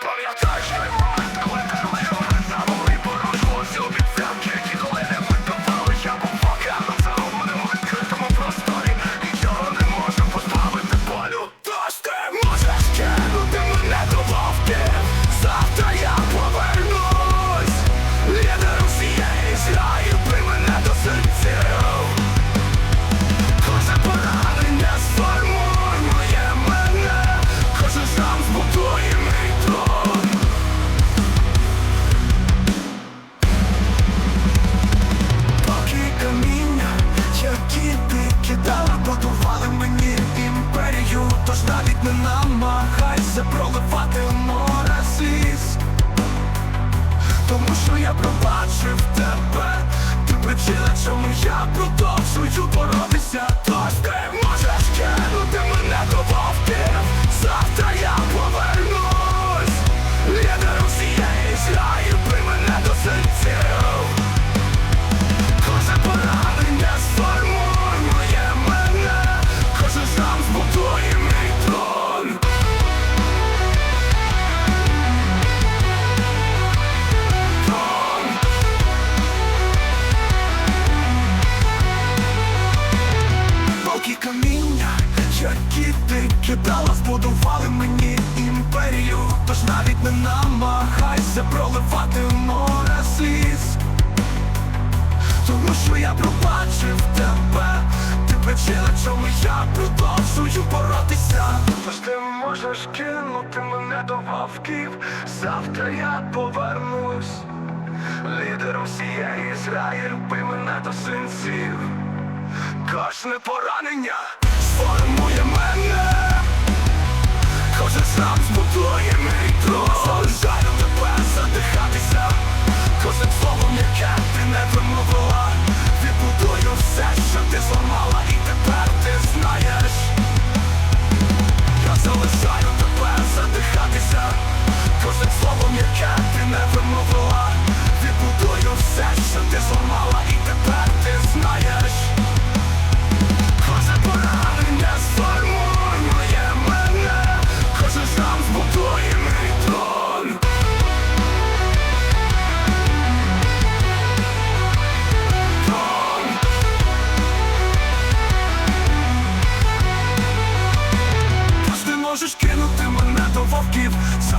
Пам'ятай, що й мати, коли намагайся проливати море сліз тому що я пробачив тебе. Ти причина, чому я продовжую кидала, збудували мені імперію Тож навіть не намагайся проливати море сліз. Тому що я пробачив тебе Ти причина, чому я продовжую боротися. Тож ти можеш кинути мене до вовків Завтра я повернусь. Лідером всієї зраї люби мене до синців. Кожне поранення сформує шрам збудує мій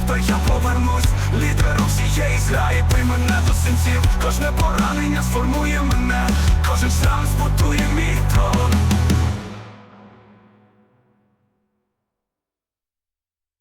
тебе я повернусь, лідером всієї зля і при мене до синців. Кожне поранення сформує мене, кожен шрам збутує мій трон.